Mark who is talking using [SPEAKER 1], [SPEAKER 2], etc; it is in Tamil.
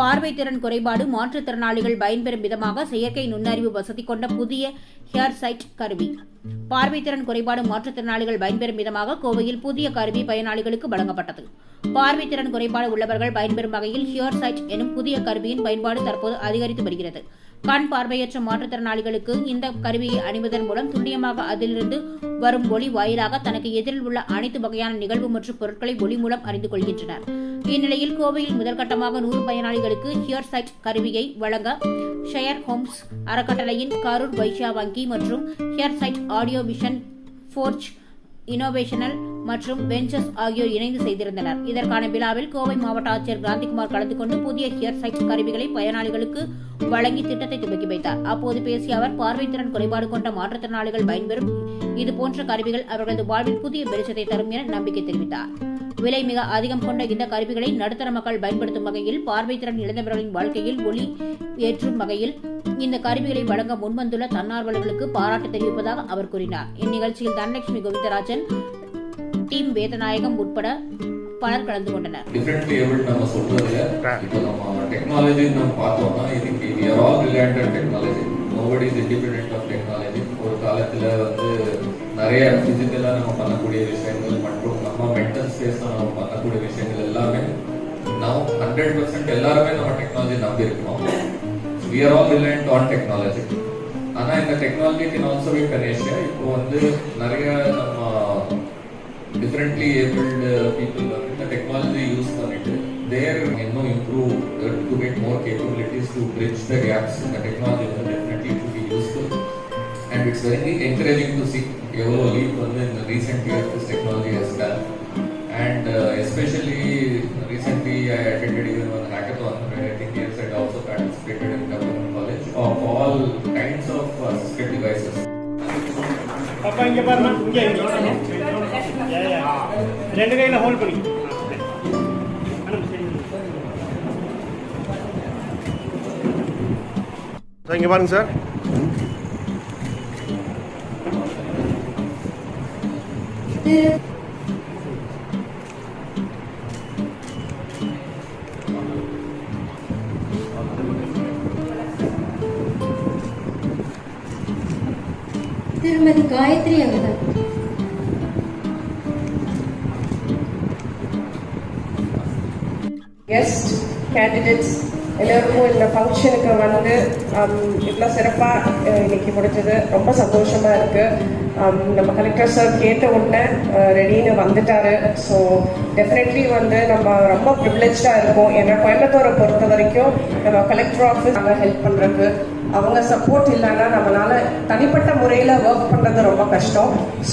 [SPEAKER 1] பார்வை திறன் குறைபாடு மாற்றுத்திறனாளிகள் பயன்பெறும் விதமாக செயற்கை நுண்ணறிவு வசதி கொண்ட புதிய ஹேர் சைட் கருவி. பார்வைத்திறன் குறைபாடு மாற்றுத்திறனாளிகள் பயன்பெறும் விதமாக கோவையில் புதிய கருவி பயனாளிகளுக்கு வழங்கப்பட்டது. பார்வைத்திறன் குறைபாடு உள்ளவர்கள் பயன்பெறும் வகையில் ஹியர் சைட் எனும் புதிய கருவியின் பயன்பாடு தற்போது அதிகரித்து வருகிறது. கண் பார்வையற்ற மாற்றுத்திறனாளிகளுக்கு இந்த கருவியை அணிவதன் மூலம் துல்லியமாக அதிலிருந்து வரும் ஒளி வாயிலாக தனக்கு எதிரில் உள்ள அனைத்து வகையான நிகழ்வு மற்றும் பொருட்களை ஒளி மூலம் அறிந்து கொள்கின்றனர். இந்நிலையில் கோவையில் முதற்கட்டமாக நூறு பயனாளிகளுக்கு ஹியர் சைட் கருவியை வழங்க ஷெயர் ஹோம்ஸ் அறக்கட்டளையின் கரூர் வைஷ்யா வங்கி மற்றும் hear side audio vision forge innovational மற்றும் வெஞ்சர்ஸ் ஆகியோர் இணைந்து செய்திருந்தனர். இதற்கான விழாவில் கோவை மாவட்ட ஆட்சியர் காந்திகுமார் கலந்து கொண்டு புதிய ஹியர் சைட் கருவிகளை பயனாளிகளுக்கு வழங்கி திட்டத்தை துவக்கி வைத்தார். அப்போது பேசிய அவர் பார்வைத்திறன் குறைபாடு கொண்ட மாற்றுத்திறனாளிகள் பயன்பெறும் இதுபோன்ற கருவிகள் அவர்களது வாழ்வில் புதிய வெளிச்சத்தை தரும் என நம்பிக்கை தெரிவித்தார். விலை மிக அதிகம் கொண்ட இந்த கருவிகளை நடுத்தர மக்கள் பயன்படுத்தும் வகையில் பார்வைத்திறன் இழந்தவர்களின் வாழ்க்கையில் ஒளி ஏற்றும் வகையில் இந்த கருவிகளை வழங்க முன்வந்துள்ள தன்னார்வலர்களுக்கு பாராட்டு தெரிவிப்பதாக அவர் கூறினார். இந்நிகழ்ச்சியில் தனலட்சுமி கோவிந்தராஜன் டீம் வேதநாயகம் உட்பட பலர் கலந்து கொண்டனர்.
[SPEAKER 2] டிஃப்ரெண்ட்லி ஏபிள் நம்ம சொல்றதுல இப்போ நம்ம டெக்னாலஜி நம்ம பார்த்தோம்னா இதுக்கு we are all reliant on technology nobody is independent of technology ஒரு காலத்துல வந்து நிறைய பிசிக்கலா நம்ம பண்ணக்கூடிய விஷயங்கள் மற்றும் நம்ம மென்டல் ஸ்பேஸ்ல நம்ம பண்ணக்கூடிய விஷயங்கள் எல்லாமே now ஹண்ட்ரட் பர்சன்ட் எல்லாருமே நம்ம டெக்னாலஜி நம்பி இருக்கோம். We are all reliant on technology ஆனா இந்த technology can also be panacea இப்போ வந்து நிறைய நம்ம differently abled uh, people learn the technology used on it. There, you know, improve uh, to get more capabilities to bridge the gaps in the technology will definitely to be useful. And it's very encouraging to see Evolve Leap and in recent years this technology has done.
[SPEAKER 3] அப்பா இங்க பாருமா இங்க. ரெண்டு கையில ஹோல்ட் பண்ணி
[SPEAKER 4] சார் இங்கே பாருங்க சார்
[SPEAKER 5] திருமதி காயத்ரி அவர்கள்.
[SPEAKER 6] கெஸ்ட் கேண்டிடேட்ஸ் எல்லோருக்கும் இந்த ஃபங்க்ஷனுக்கு வந்து இவ்வளோ சிறப்பாக இன்னைக்கு முடிஞ்சது. ரொம்ப சந்தோஷமாக இருக்குது Um, நம்ம கலெக்டர் சார் கேட்ட உடனே uh, ரெடின்னு வந்துட்டாரு. ஸோ டெஃபினெட்லி வந்து நம்ம ரொம்ப ப்ரிவிலேஜாக இருக்கோம். ஏன்னா கோயம்புத்தூரை பொறுத்த வரைக்கும் நம்ம கலெக்டர் ஆஃபீஸ் நாங்கள் ஹெல்ப் பண்ணுறதுக்கு அவங்க சப்போர்ட் இல்லைன்னா நம்மளால் தனிப்பட்ட முறையில் ஒர்க் பண்ணுறது ரொம்ப கஷ்டம். ஸோ